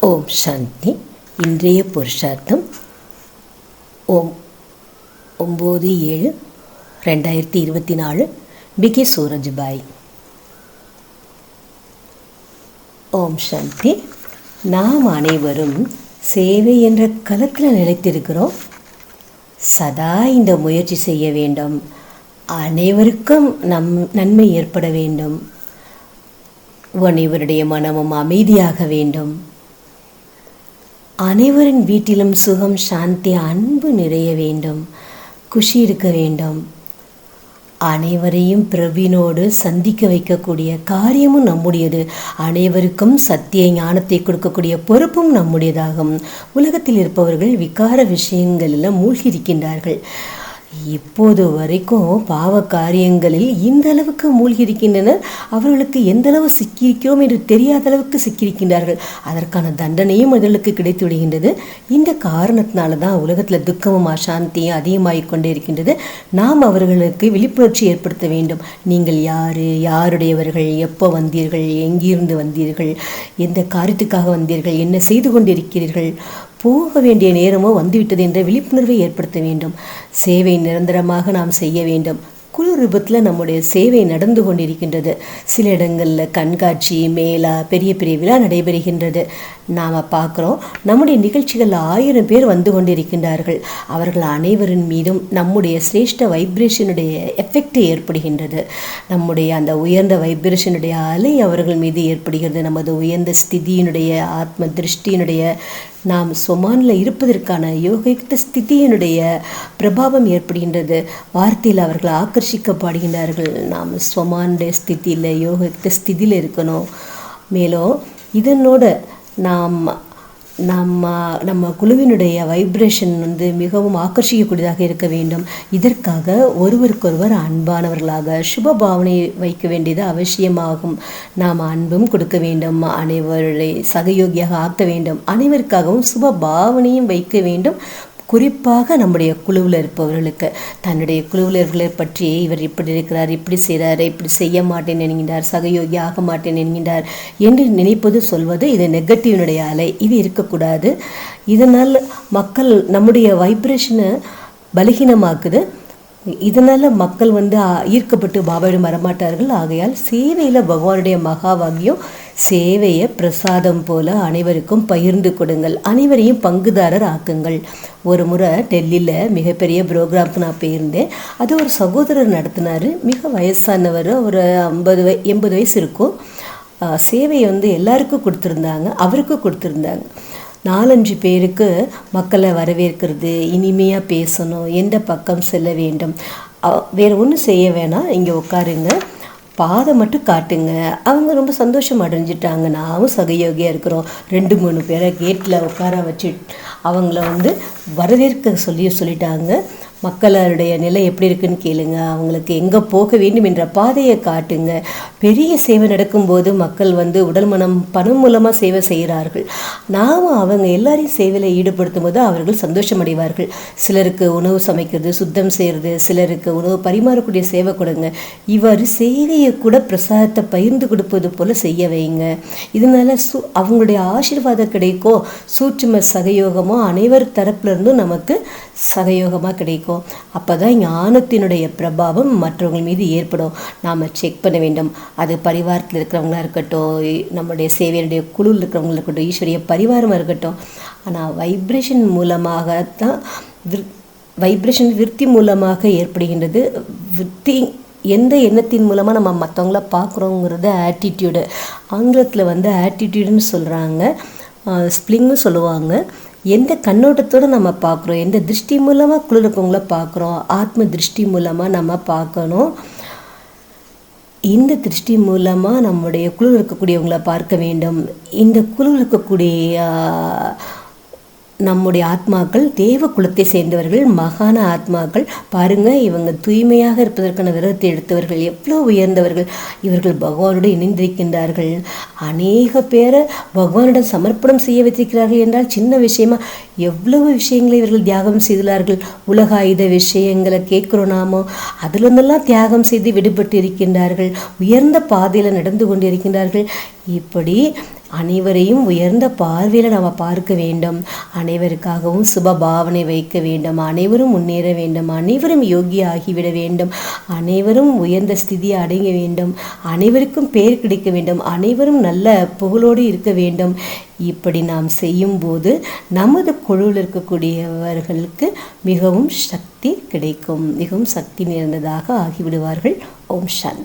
ஓம் சாந்தி. இன்றைய புருஷார்த்தம் ஓம் ஒம்பது ஏழு ரெண்டாயிரத்தி இருபத்தி நாலு. பிகே சூரஜ்பாய். ஓம் சாந்தி. நாம் அனைவரும் சேவை என்ற களத்தில் நிலைத்திருக்கிறோம். சதா இந்த முயற்சி செய்ய வேண்டும். அனைவருக்கும் நம் நன்மை ஏற்பட வேண்டும். அனைவருடைய மனமும் அமைதியாக வேண்டும். அனைவரின் வீட்டிலும் சுகம் சாந்தி அன்பு நிறைய வேண்டும். குஷி இருக்க வேண்டும். அனைவரையும் பிரபினோடு சந்திக்க வைக்கக்கூடிய காரியமும் நம்முடையது. அனைவருக்கும் சத்திய ஞானத்தை கொடுக்கக்கூடிய பொறுப்பும் நம்முடையதாகும். உலகத்தில் இருப்பவர்கள் விகார விஷயங்களில் மூழ்கி இருக்கின்றார்கள் இப்போது வரைக்கும் பாவ காரியங்களில் இந்த அளவுக்கு மூழ்கி இருக்கின்றனர் அவர்களுக்கு எந்த அளவு சிக்கியிருக்கிறோம் என்று தெரியாத அளவுக்கு சிக்கியிருக்கின்றார்கள். அதற்கான தண்டனையும் அவர்களுக்கு கிடைத்து விடுகின்றது. இந்த காரணத்தினால தான் உலகத்தில் துக்கமும் அசாந்தியும் அதிகமாகிக் கொண்டே இருக்கின்றது நாம் அவர்களுக்கு விழிப்புணர்ச்சி ஏற்படுத்த வேண்டும். நீங்கள் யார்? யாருடையவர்கள்? எப்போ வந்தீர்கள்? எங்கிருந்து வந்தீர்கள்? எந்த காரியத்துக்காக வந்தீர்கள்? என்ன செய்து கொண்டிருக்கிறீர்கள்? போக வேண்டிய நேரமோ வந்துவிட்டது என்ற விழிப்புணர்வை ஏற்படுத்த வேண்டும். சேவை நிரந்தரமாக நாம் செய்ய வேண்டும். குழு ரூபத்தில் நம்முடைய சேவை நடந்து கொண்டிருக்கின்றது. சில இடங்களில் கண்காட்சி மேலா பெரிய பெரிய விழா நடைபெறுகின்றது. நாம் பார்க்குறோம். நம்முடைய நிகழ்ச்சிகள் ஆயிரம் பேர் வந்து கொண்டிருக்கின்றார்கள். அவர்கள் அனைவரின் மீதும் நம்முடைய சிரேஷ்ட வைப்ரேஷனுடைய எஃபெக்ட் ஏற்படுகின்றது. நம்முடைய அந்த உயர்ந்த வைப்ரேஷனுடைய அலை அவர்கள் மீது ஏற்படுகிறது. நமது உயர்ந்த ஸ்திதியினுடைய ஆத்ம திருஷ்டியினுடைய நாம் சொமானில் இருப்பதற்கான யோகித்த ஸ்திதியினுடைய பிரபாவம் ஏற்படுகின்றது. வார்த்தையில் அவர்கள் ஆக்கர்ஷிக்கப்படுகின்றார்கள். நாம் சொமானுடைய ஸ்திதியில் யோகித்த ஸ்திதியில் இருக்கணும். மேலும் இதனோட நாம் நம்ம நம்ம குழுவினுடைய வைப்ரேஷன் வந்து மிகவும் ஆக்கர்ஷிக்கக்கூடியதாக இருக்க வேண்டும். இதற்காக ஒருவருக்கொருவர் அன்பானவர்களாக சுப பாவனை வைக்க வேண்டியது அவசியமாகும். நாம் அன்பும் கொடுக்க வேண்டும். அனைவரை சகயோகியாக ஆக்க வேண்டும். அனைவருக்காகவும் சுப பாவனையும் வைக்க வேண்டும். குறிப்பாக நம்முடைய குழுவில் இருப்பவர்களுக்கு தன்னுடைய குழுவில் பற்றி இவர் இப்படி இருக்கிறார் இப்படி செய்கிறார் இப்படி செய்ய மாட்டேன் என்கின்றார் சகயோகி ஆக மாட்டேன் என்கின்றார் என்று நினைப்பது சொல்வது இது நெகட்டிவ்னுடைய அலை. இது இருக்கக்கூடாது. இதனால் மக்கள் நம்முடைய வைப்ரேஷனை பலகீனமாக்குது. இதனால் மக்கள் வந்து ஈர்க்கப்பட்டு பாபாவிடம் வரமாட்டார்கள். ஆகையால் சேவையில் பகவானுடைய மகாவாகியம் சேவையை பிரசாதம் போல அனைவருக்கும் பகிர்ந்து கொடுங்கள். அனைவரையும் பங்குதாரர் ஆக்குங்கள். ஒரு முறை டெல்லியில் மிகப்பெரிய ப்ரோக்ராம்க்கு நான் போயிருந்தேன். அது ஒரு சகோதரர் நடத்தினார். மிக வயசானவர். ஒரு ஐம்பது வய எண்பது வயசு இருக்கும். சேவையை வந்து எல்லாருக்கும் கொடுத்துருந்தாங்க. அவருக்கும் கொடுத்துருந்தாங்க. நாலஞ்சு பேருக்கு மக்களை வரவேற்கிறது இனிமையாக பேசணும் எந்த பக்கம் செல்ல வேண்டும். வேறு ஒன்றும் செய்ய வேணாம். இங்கே உட்காருங்க. பாதை மட்டும் காட்டுங்க. அவங்க ரொம்ப சந்தோஷம் அடைஞ்சிட்டாங்க நாமும் சகயோகியாக இருக்கிறோம். ரெண்டு மூணு பேரை கேட்டில் உட்கார வச்சு அவங்கள வந்து வரவேற்க சொல்லி சொல்லிட்டாங்க. மக்களுடைய நிலை எப்படி இருக்குன்னு கேளுங்க. அவங்களுக்கு எங்கே போக வேண்டும் என்ற பாதையை காட்டுங்க. பெரிய சேவை நடக்கும்போது மக்கள் வந்து உடல் மனம் பணம் மூலமாக சேவை செய்கிறார்கள். நாம் அவங்க எல்லாரையும் சேவையில் ஈடுபடுத்தும் போது அவர்கள் சந்தோஷம் அடைவார்கள் சிலருக்கு உணவு சமைக்கிறது சுத்தம் செய்கிறது சிலருக்கு உணவு பரிமாறக்கூடிய சேவை கொடுங்க. இவ்வாறு சேவையை கூட பிரசாதத்தை பகிர்ந்து கொடுப்பது போல் செய்ய வைங்க. இதனால சு அவங்களுடைய ஆசீர்வாதம் கிடைக்கும் சூட்சும சகயோகமோ அனைவர் தரப்புலேருந்தும் நமக்கு சகயோகமாக கிடைக்கும். அப்போ தான் ஞானத்தினுடைய பிரபாவம் மற்றவங்க மீது ஏற்படும். நாம் செக் பண்ண வேண்டும். அது பரிவாரத்தில் இருக்கிறவங்களா இருக்கட்டும் நம்முடைய சேவையினுடைய குழுவில் இருக்கிறவங்களா இருக்கட்டும் ஈஸ்வரிய பரிவாரமாக இருக்கட்டும். ஆனால் வைப்ரேஷன் மூலமாக தான் வைப்ரேஷன் விற்பி மூலமாக ஏற்படுகின்றது. விற்பி எந்த எண்ணத்தின் மூலமாக நம்ம மற்றவங்கள பார்க்குறோங்கிறது ஆட்டிடியூடு ஆங்கிலத்தில் வந்து ஆட்டிடியூடுன்னு சொல்கிறாங்க ஸ்ப்ளிங்னு சொல்லுவாங்க. எந்த கண்ணோட்டத்தோடு நம்ம பார்க்குறோம்? எந்த திருஷ்டி மூலமாக குழு பார்க்குறோம்? ஆத்ம திருஷ்டி மூலமாக நம்ம பார்க்கணும். இந்த திருஷ்டி மூலமாக நம்முடைய குழு இருக்கக்கூடியவங்களை பார்க்க வேண்டும். இந்த குழு இருக்கக்கூடிய நம்முடைய ஆத்மாக்கள் தேவ குலத்தை சேர்ந்தவர்கள் மகான ஆத்மாக்கள். பாருங்க இவங்க தூய்மையாக இருப்பதற்கான விரதத்தை எடுத்தவர்கள் எவ்வளோ உயர்ந்தவர்கள். இவர்கள் பகவானோடு இணைந்திருக்கின்றார்கள். அநேக பேரை பகவானிடம் சமர்ப்பணம் செய்ய வைத்திருக்கிறார்கள் என்றால் சின்ன விஷயமா எவ்வளவு விஷயங்களை இவர்கள் தியாகம் செய்துள்ளார்கள். உலக ஆயுத விஷயங்களை கேட்குறோம் நாமோ அதிலிருந்தெல்லாம் தியாகம் செய்து விடுபட்டு இருக்கின்றார்கள் உயர்ந்த பாதையில் நடந்து கொண்டிருக்கின்றார்கள். இப்படி அனைவரையும் உயர்ந்த பார்வையில் நம்ம பார்க்க வேண்டும். அனைவருக்காகவும் சுப பாவனை வைக்க வேண்டும். அனைவரும் முன்னேற வேண்டும். அனைவரும் யோகி ஆகிவிட வேண்டும். அனைவரும் உயர்ந்த ஸ்திதியை அடைய வேண்டும். அனைவருக்கும் பேர் கிடைக்க வேண்டும். அனைவரும் நல்ல புகழோடு இருக்க வேண்டும். இப்படி நாம் செய்யும்போது நமது குழுவில் இருக்கக்கூடியவர்களுக்கு மிகவும் சக்தி கிடைக்கும். மிகவும் சக்தி நிறைந்ததாக ஆகிவிடுவார்கள். ஓம் சாந்தி.